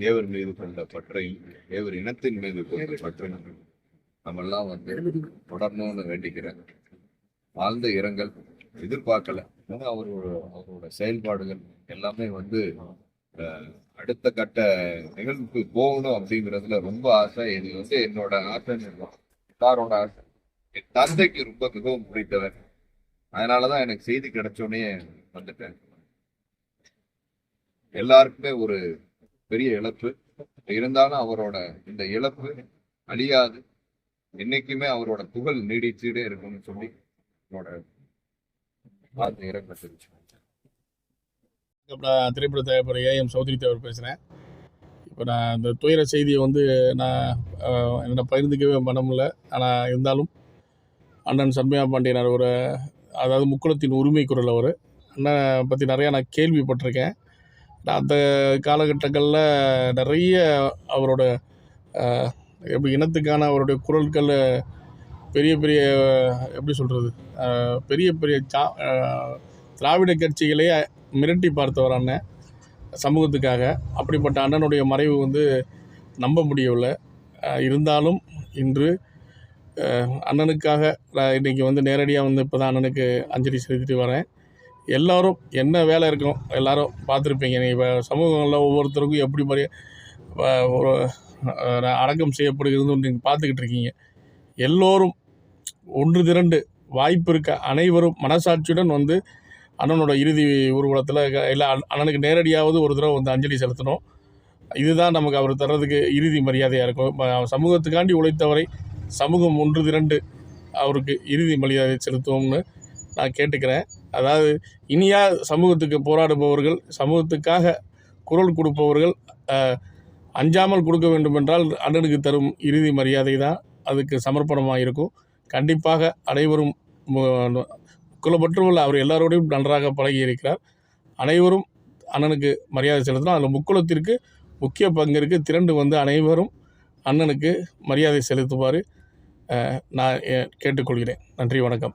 தேவர் மீது கொண்ட பற்றையும் தேவர் இனத்தின் மீது கொண்ட பற்றையும் நம்மெல்லாம் வந்து தொடரணும்னு வேண்டிக்கிறேன். ஆழ்ந்த இரங்கல் எதிர்பார்க்கல. ஏன்னா அவரோட அவரோட செயல்பாடுகள் எல்லாமே வந்து அஹ், அடுத்த கட்ட நிகழ்வுக்கு போகணும் அப்படிங்கிறதுல ரொம்ப ஆசை. இது வந்து என்னோட ஆசைன்னு இல்லை. எல்லாரோட ஆசை. என் தந்தைக்கு ரொம்ப மிகவும் பிடித்தவர். அதனாலதான் எனக்கு செய்தி கிடைச்சோடனே வந்துட்டேன். எல்லாருக்குமே ஒரு பெரிய இழப்பு. இருந்தாலும் அவரோட இந்த இழப்பு அழியாது. என்னைக்குமே அவரோட புகழ் நீடிச்சுட்டே இருக்கும்னு சொல்லி என்னோட இப்போ நான் திரைப்பட தயாரிப்பாளர் ஏஎம் சௌத்ரி தேவர் பேசுகிறேன் இப்போ நான் இந்த துயர செய்தியை வந்து நான் ஆஹ், என்னோட பகிர்ந்துக்கவே மனமில்ல ஆனால் இருந்தாலும் அண்ணன் சண்மையா பாண்டியனார் ஒரு அதாவது முக்குளத்தின் உரிமை குரல் அவர் அண்ணனை பற்றி நிறையா நான் கேள்விப்பட்டிருக்கேன். அந்த காலகட்டங்களில் நிறைய அவரோட எப்படி இனத்துக்கான அவருடைய குரல்கள் பெரிய பெரிய எப்படி சொல்கிறது பெரிய பெரிய சா திராவிட கட்சிகளே மிரட்டி பார்த்தவர் அண்ணன் சமூகத்துக்காக. அப்படிப்பட்ட அண்ணனுடைய மறைவு வந்து நம்ப முடியவில்லை. இருந்தாலும் இன்று அண்ணனுக்காக நான் இன்றைக்கி வந்து நேரடியாக வந்து இப்போ தான் அண்ணனுக்கு அஞ்சலி செலுத்திட்டு வரேன். எல்லோரும் என்ன வேலை இருக்கும் எல்லோரும் பார்த்துருப்பீங்க. நீங்கள் இப்போ சமூகங்களில் ஒவ்வொருத்தருக்கும் எப்படி மாதிரி ஒரு அடக்கம் செய்யப்படுகிறது நீங்கள் பார்த்துக்கிட்டு இருக்கீங்க. எல்லோரும் ஒன்று திரண்டு வாய்ப்பு இருக்க அனைவரும் மனசாட்சியுடன் வந்து அண்ணனோட இறுதி ஊர்வலத்தில் இல்லை அண்ணனுக்கு நேரடியாவது ஒரு தடவை வந்து அஞ்சலி செலுத்தணும். இதுதான் நமக்கு அவர் தர்றதுக்கு இறுதி மரியாதையாக இருக்கும். சமூகத்துக்காண்டி உழைத்தவரை சமூகம் ஒன்று திரண்டு அவருக்கு இறுதி மரியாதை செலுத்துவோம்னு நான் கேட்டுக்கிறேன். அதாவது இனியா சமூகத்துக்கு போராடுபவர்கள் சமூகத்துக்காக குரல் கொடுப்பவர்கள் அஞ்சாமல் கொடுக்க வேண்டுமென்றால் அண்ணனுக்கு தரும் இறுதி மரியாதை தான். அதுக்கு சமர்ப்பணமாக இருக்கும். கண்டிப்பாக அனைவரும் மு- குலப்பற்றுள்ள அவர் எல்லாரோடையும் நன்றாக பழகி இருக்கிறார். அனைவரும் அண்ணனுக்கு மரியாதை செலுத்தணும். அதில் முக்குளத்திற்கு முக்கிய பங்கு இருக்குது திரண்டு வந்து அனைவரும் அண்ணனுக்கு மரியாதை செலுத்துமாறு நான் கேட்டுக்கொள்கிறேன். நன்றி வணக்கம்.